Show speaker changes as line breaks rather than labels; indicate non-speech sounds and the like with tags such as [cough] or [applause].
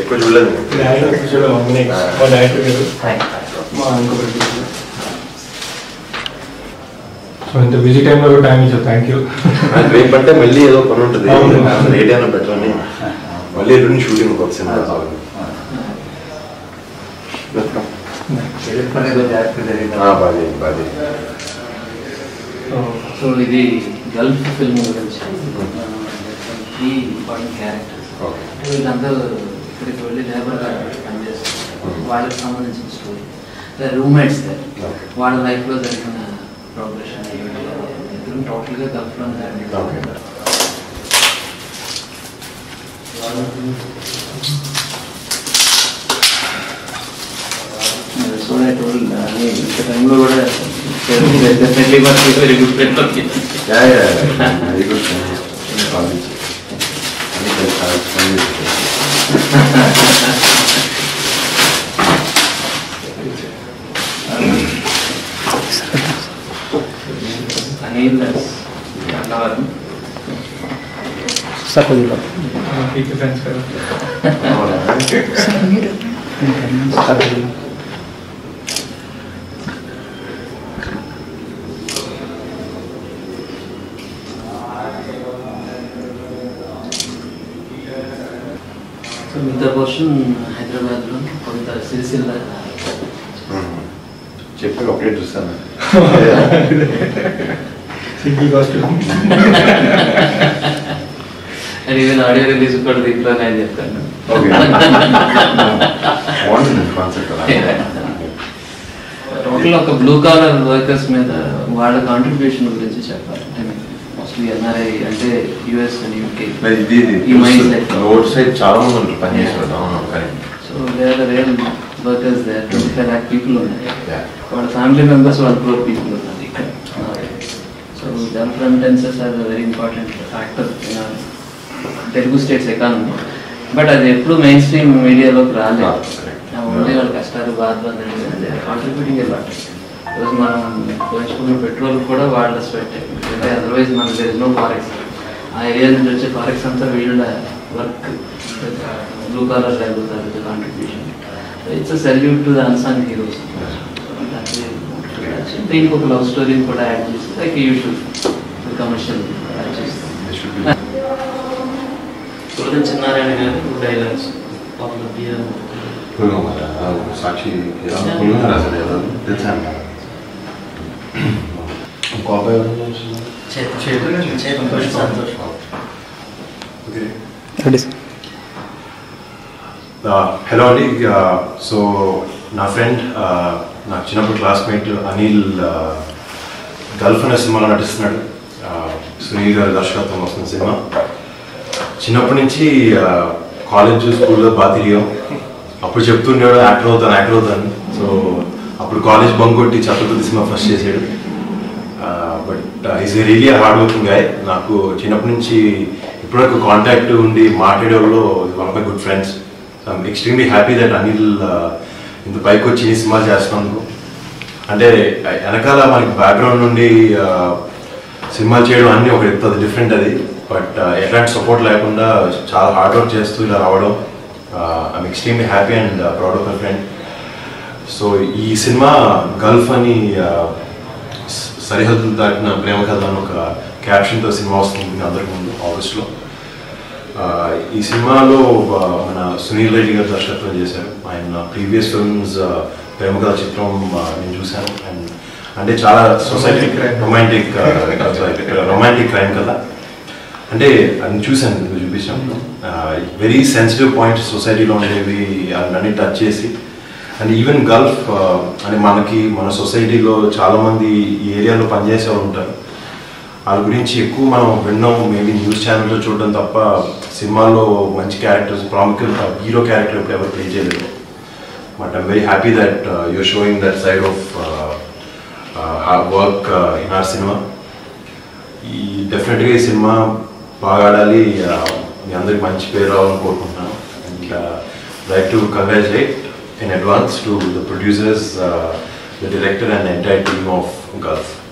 ఎప్పుడు చూడలేదు.
సో ఇంత బిజీ టైంలో టైం ఇచ్చావు థ్యాంక్ యూ
నాకు రేపు అంటే మళ్ళీ ఏదో పని ఉంటుంది. రేట్ అయినా పెట్టండి మళ్ళీ ఎల్లుండి షూటింగ్ ఒక సినిమా
సో ఇది గల్ఫ్ ఫిల్మ్ గురించి ఈ ఇంపార్టెంట్ క్యారెక్టర్స్
ఓకే
వీళ్ళందరూ ఇక్కడికి వెళ్ళి లేబర్గా పనిచేస్తారు వాళ్ళకి సంబంధించిన స్టోరీ రూమ్మేట్స్
Okay.
వాళ్ళ లైఫ్లో జరిగిన ప్రోగ్రెషన్ ఇద్దరు టోటల్గా గల్ఫ్లో
ఓకే
సో ఐ టోల్డ్ అని ఇంత టైంలో కూడా definitely work very good friend okay
yeah yeah very good college అని చాలా పని చేశారు.
అనిల్ అన్నవరం
టీచర్ ఫ్రెండ్స్ కదా
అవునా?
సో మిగతా పోర్షన్ హైదరాబాద్లో కొంత సిరిసిల్ల.
చెప్పి ఒకటే చూస్తాను.
అండ్ ఈవెన్ ఆడియో రిలీజ్ కూడా దీంట్లో నేను చెప్తాను. [laughs] టోటల్ ఒక బ్లూ కాలర్ వర్కర్స్ మీద వాళ్ళ కాంట్రిబ్యూషన్ గురించి చెప్పాలి. మోస్ట్లీ ఎన్ఆర్ఐ అంటే యుఎస్ అండ్ యూకే
ఇది రోడ్ సైడ్ చాలా మంది ఉంటారు పని
so where real workers there twenty five lakh people ఉన్నాయి. వాళ్ళ ఫ్యామిలీ మెంబర్స్ పీపుల్ ఉన్నారు ఇక్కడ so Gulf remittances are very important factor Telugu states economy but అది ఎప్పుడు మెయిన్ స్ట్రీమ్ మీడియాలోకి రాలేదు.
Ah.
ఓన్లీ వాళ్ళ కష్టాలు బాధలు అనేది కాంట్రిబ్యూటింగ్ లాట్ ఈరోజు మనం పోయించుకున్న పెట్రోల్ కూడా వాళ్ళ స్వెట్ ఎందుకంటే అదర్వైజ్ మన దేర్ నో ఫారెక్స్ ఆ ఏరియా నుంచి వచ్చే ఫారెక్స్ అంతా వీళ్ళ వర్క్ బ్లూ కలర్ లేకపోతే contribution it's salute to the unsung heroes దీనికి ఒక లవ్ స్టోరీని కూడా యాడ్ చేసి లైక్ యూజువల్ కమర్షియల్ యాడ్ చేస్తాం
This should be-
సురదన్ చిన్నారాయణ గారు డైలాగ్స్ పాపులర్ పియర్
పులిహోర, ఆ, సాక్షి ఎలా ఇంకో హలో అండి సో నా ఫ్రెండ్ నాకు చిన్నప్పుడు క్లాస్మేట్ అనిల్ గల్ఫ్ అనే సినిమాలో నటిస్తున్నాడు. Uh, సునీల్ గారి దర్శకత్వం వస్తున్న సినిమా. చిన్నప్పటి నుంచి కాలేజ్ స్కూల్లో బాగా తిరిగాం. అప్పుడు చెప్తుండేవాడు యాక్టర్ అవుతాను యాక్టర్ అవుతాను. సో అప్పుడు కాలేజ్ బంక్ కొట్టి చతుర్థి సినిమా ఫస్ట్ చేసాడు. But is really hard working guy నాకు చిన్నప్పటి నుంచి ఇప్పటివరకు కాంటాక్ట్ ఉండి మాట్లాడేవాళ్ళు one of my good friends I'm extremely happy that Anil ఇంత పైకి వచ్చి ఈ సినిమా చేస్తున్నందుకు. అంటే వెనకాల మనకి బ్యాక్గ్రౌండ్ నుండి సినిమాలు చేయడం అన్నీ ఒక ఎత్తు అది. డిఫరెంట్ అది బట్ ఎలాంటి సపోర్ట్ లేకుండా చాలా హార్డ్ వర్క్ చేస్తూ ఇలా రావడం I'm extremely happy and proud of my friend so ఈ సినిమా గల్ఫ్ అని సరిహద్దులు దాటిన ప్రేమ కథ అని ఒక క్యాప్షన్తో సినిమా వస్తుంది అందరికి ముందు ఆగస్ట్లో. ఈ సినిమాలో మన సునీల్ రెడ్డి గారు దర్శకత్వం చేశారు. ఆయన ప్రీవియస్ ఫిల్మ్స్ ప్రేమ కథ చిత్రం నేను చూశాను. అండ్ అంటే చాలా సొసైటీ. రొమాంటిక్ రొమాంటిక్ క్రైమ్ కదా అంటే అది చూశాను చూపించాను. వెరీ సెన్సిటివ్ పాయింట్స్ సొసైటీలో ఉండేవి అవన్నీ టచ్ చేసి. అండ్ ఈవెన్ గల్ఫ్ అని మనకి మన సొసైటీలో చాలామంది ఈ ఏరియాలో పనిచేసే ఉంటారు. వాళ్ళ గురించి ఎక్కువ మనం విన్నాం. మేబీ న్యూస్ ఛానల్లో చూడడం తప్ప సినిమాలో మంచి క్యారెక్టర్స్ ప్రాముఖ్యత హీరో క్యారెక్టర్ ఇప్పుడు ఎవరు ప్లే చేయలేదు. But I'm very happy that you're showing that side of work in our cinema ఈ డెఫినెట్గా ఈ సినిమా బాగా ఆడాలి. Uh, మీ అందరికి మంచి పేరు రావాలని కోరుకుంటున్నాను. And like to congratulate in advance to the producers, uh, the director and the entire team of Gulf.